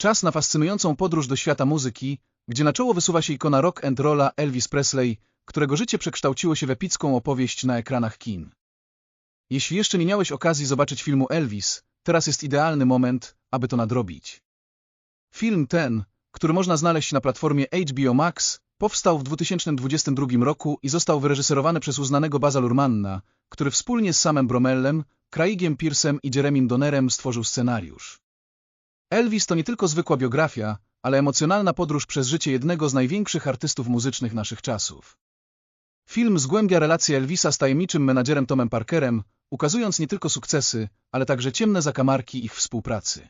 Czas na fascynującą podróż do świata muzyki, gdzie na czoło wysuwa się ikona rock and rolla Elvis Presley, którego życie przekształciło się w epicką opowieść na ekranach kin. Jeśli jeszcze nie miałeś okazji zobaczyć filmu Elvis, teraz jest idealny moment, aby to nadrobić. Film ten, który można znaleźć na platformie HBO Max, powstał w 2022 roku i został wyreżyserowany przez uznanego Baza Lurmanna, który wspólnie z Samem Bromellem, Craigiem Piersem i Jeremim Donnerem stworzył scenariusz. Elvis to nie tylko zwykła biografia, ale emocjonalna podróż przez życie jednego z największych artystów muzycznych naszych czasów. Film zgłębia relacje Elvisa z tajemniczym menadżerem Tomem Parkerem, ukazując nie tylko sukcesy, ale także ciemne zakamarki ich współpracy.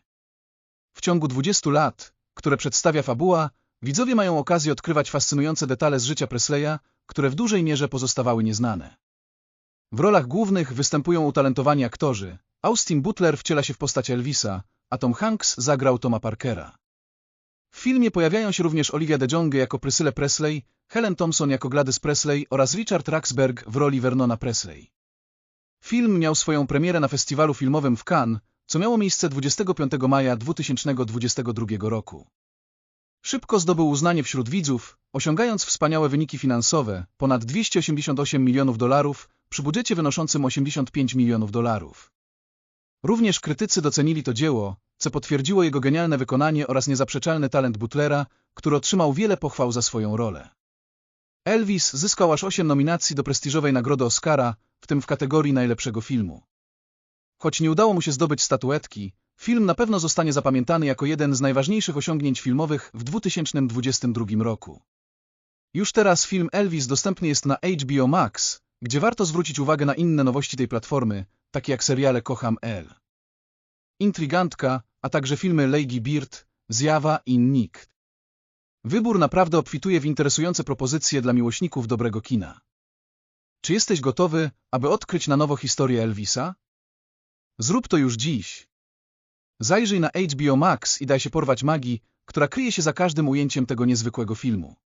W ciągu 20 lat, które przedstawia fabuła, widzowie mają okazję odkrywać fascynujące detale z życia Presleya, które w dużej mierze pozostawały nieznane. W rolach głównych występują utalentowani aktorzy. Austin Butler wciela się w postać Elvisa, a Tom Hanks zagrał Toma Parkera. W filmie pojawiają się również Olivia de jako Priscilla Presley, Helen Thompson jako Gladys Presley oraz Richard Raxberg w roli Vernona Presley. Film miał swoją premierę na festiwalu filmowym w Cannes, co miało miejsce 25 maja 2022 roku. Szybko zdobył uznanie wśród widzów, osiągając wspaniałe wyniki finansowe, ponad 288 milionów dolarów, przy budżecie wynoszącym 85 milionów dolarów. Również krytycy docenili to dzieło, co potwierdziło jego genialne wykonanie oraz niezaprzeczalny talent Butlera, który otrzymał wiele pochwał za swoją rolę. Elvis zyskał aż 8 nominacji do prestiżowej nagrody Oscara, w tym w kategorii najlepszego filmu. Choć nie udało mu się zdobyć statuetki, film na pewno zostanie zapamiętany jako jeden z najważniejszych osiągnięć filmowych w 2022 roku. Już teraz film Elvis dostępny jest na HBO Max, gdzie warto zwrócić uwagę na inne nowości tej platformy, takie jak seriale Kocham L. Intrygantka, a także filmy Lady Beard, Zjawa i Nikt. Wybór naprawdę obfituje w interesujące propozycje dla miłośników dobrego kina. Czy jesteś gotowy, aby odkryć na nowo historię Elvisa? Zrób to już dziś. Zajrzyj na HBO Max i daj się porwać magii, która kryje się za każdym ujęciem tego niezwykłego filmu.